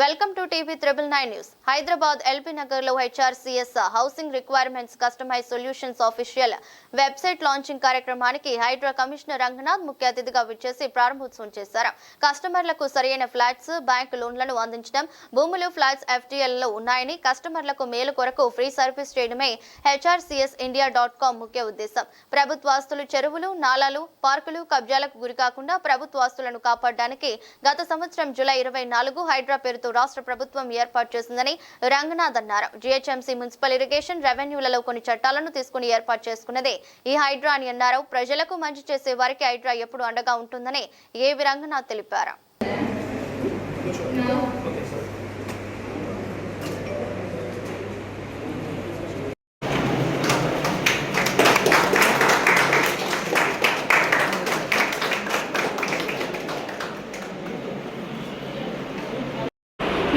Welcome to TV triple nine news. Hyderabad LB నగర్లో HRCS housing requirements customize solutions official website launching కార్యక్రమానికి Hydraa commissioner Ranganath ముఖ్య అతిథిగా విచ్చేసి ప్రారంభోత్సవం చేశారు. కస్టమర్లకు సరైన ఫ్లాట్స్ బ్యాంక్ లోన్లను అందించడం భూములు ఫ్లాట్స్ ఎఫ్టీఎల్లో ఉన్నాయని కస్టమర్లకు మేలు కొరకు ఫ్రీ సర్వీస్ చేయడమే హెచ్ఆర్సీఎస్ ఇండియా డాట్ కామ్ ముఖ్య ఉద్దేశం. ప్రభుత్వాస్తులు చెరువులు నాలాలు పార్కులు కబ్జాలకు గురికాకుండా ప్రభుత్వాస్తులను కాపాడడానికి గత సంవత్సరం జూలై ఇరవై నాలుగు హైడ్రా పేరుతో రాష్ట్ర ప్రభుత్వం ఏర్పాటు చేసిందని రంగనాథ్ అన్నారు. జీహెచ్ఎంసీ మున్సిపల్ ఇరిగేషన్ రెవెన్యూలలో కొన్ని చట్టాలను తీసుకుని ఏర్పాటు చేసుకున్నదే. ఈ హైడ్రా అని అన్నారు. ప్రజలకు మంచి చేసే వారికి హైడ్రా ఎప్పుడు అండగా ఉంటుందని ఏవి రంగనాథ్ తెలిపారు.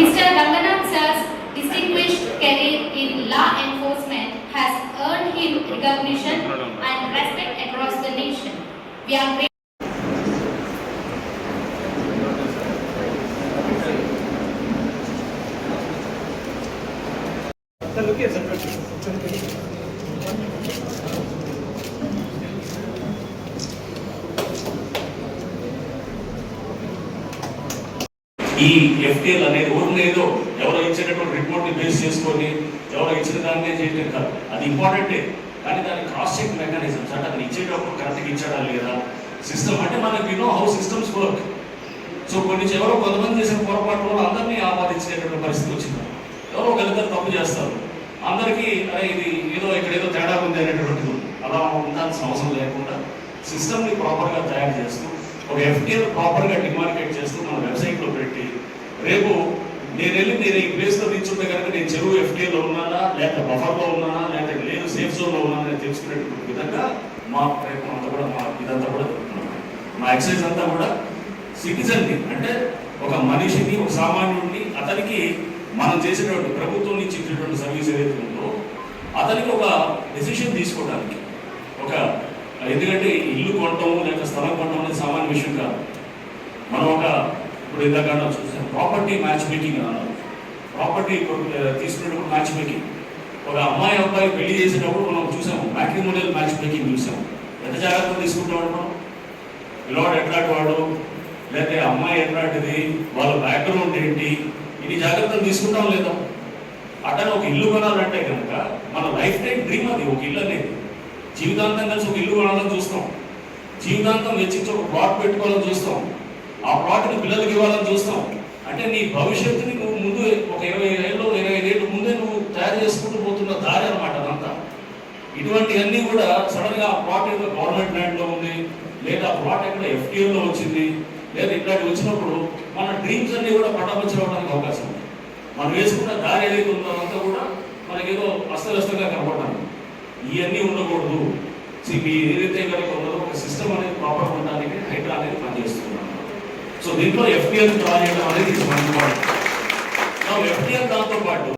Mr. Ranganath sir's distinguished career in law enforcement has earned him recognition and respect across the nation. We are ఈ ఎఫ్టీఎల్ అనేది ఊరిని ఏదో ఎవరో ఇచ్చినటువంటి రిపోర్ట్ని బేస్ చేసుకొని ఎవరో ఇచ్చిన దాన్నే చేయటం కాదు. అది ఇంపార్టెంటే కానీ దాని క్రాస్ చెక్ మెకానిజమ్స్ అంటే అతను ఇచ్చేటప్పుడు కరెక్ట్గా ఇచ్చాడా లేదా? సిస్టమ్ అంటే మనకి know how systems work so కొన్ని ఎవరో కొంతమంది చేసిన పొరపాటు వల్ల అందరినీ ఆపాదించేటటువంటి పరిస్థితి వచ్చింది. ఎవరో ఒకరిద్దరు తప్పు చేస్తారు. అందరికీ అరే ఇది ఏదో ఇక్కడ ఏదో తేడా ఉంది అనేటువంటిది అలా ఉండాల్సిన అవసరం లేకుండా సిస్టమ్ని ప్రాపర్గా తయారు చేస్తూ ఒక ఎఫ్టీఎల్ ప్రాపర్గా డిమార్కెట్ చేస్తూ మన వెబ్సైట్లో పెట్టి రేపు నేను వెళ్ళి నేను ఈ ప్లేస్లో నిల్చుంటే కనుక నేను చెరువు ఎఫ్టీఎల్లో ఉన్నానా లేక బఫర్లో ఉన్నానా లేక లేదు సేఫ్ జోన్లో ఉన్నానా అని తెలుసుకునేటువంటి విధంగా మా ప్రయత్నం అంతా కూడా మా ఇదంతా కూడా మా ఎక్సైజ్ అంతా కూడా సిటిజన్ని అంటే ఒక మనిషిని ఒక సామాన్యుడిని అతనికి మనం చేసినటువంటి ప్రభుత్వం నుంచి ఇచ్చినటువంటి సర్వీస్ ఏదైతే ఉందో అతనికి ఒక డెసిషన్ తీసుకోవడానికి ఒక ఎందుకంటే ఇల్లు కొనటం లేక స్థలం కొనటం అనేది సామాన్య విషయం కాదు. మనం ఒక ఇప్పుడు ఇందాక అన్నాం చూసాం ప్రాపర్టీ మ్యాచ్ మేకింగ్ అన్నారు. ప్రాపర్టీ తీసుకునేటప్పుడు మ్యాచ్ మేకింగ్ ఒక అమ్మాయి అబ్బాయి పెళ్ళి చేసేటప్పుడు మనం చూసాము మ్యాట్రిమోనియల్ మ్యాచ్ మేకింగ్ చూసాము. ఎంత జాగ్రత్తలు తీసుకుంటాం మనం? పిల్లవాడు ఎట్లాంటి వాడు? లేకపోతే అమ్మాయి ఎట్లాంటిది? వాళ్ళ బ్యాక్గ్రౌండ్ ఏంటి? ఇన్ని జాగ్రత్తలు తీసుకుంటాం లేదా? అట్లా ఒక ఇల్లు కొనాలంటే కనుక మన లైఫ్ టైం డ్రీమ్ అది ఒక ఇల్లు అనేది. జీవితాంతం కలిసి ఒక ఇల్లు కొనాలని చూస్తాం. జీవితాంతం వెచ్చించి ఒక ప్లాట్ పెట్టుకోవాలని చూస్తాం. ఆ ప్లాట్ని పిల్లలకి ఇవ్వాలని చూస్తాం. అంటే నీ భవిష్యత్తుని నువ్వు ముందు ఒక ఇరవై ఏళ్ళు ఇరవై ఏళ్ళు ముందే నువ్వు తయారు చేసుకుంటూ పోతున్న దారి అనమాట అదంతా. ఇటువంటివన్నీ కూడా సడన్గా ఆ ప్లాట్ ఏదో గవర్నమెంట్ ల్యాండ్లో ఉంది లేదా ఆ ప్లాట్ ఎక్కడ ఎఫ్టీఎల్లో వచ్చింది లేదా ఇట్లాంటి వచ్చినప్పుడు మన డ్రీమ్స్ అన్ని కూడా పటాపంచడానికి అవకాశం ఉంది. మనం వేసుకున్న దారి ఏదైతే ఉందో అంతా కూడా మనకేదో అస్తవ్యస్తంగా కనపడడానికి ఇవన్నీ ఉండకూడదు. See, మీ ఏదైతే కనుక ఉన్నదో ఒక సిస్టమ్ అనేది ప్రాపర్ ఉండడానికి హైడ్రా అనేది పనిచేస్తున్నాం సో దీంట్లో ఎఫ్టీఎల్ డ్రా చేయడం అనేది ఇట్స్ వన్ ఎఫ్టీఎల్ దాంతో పాటు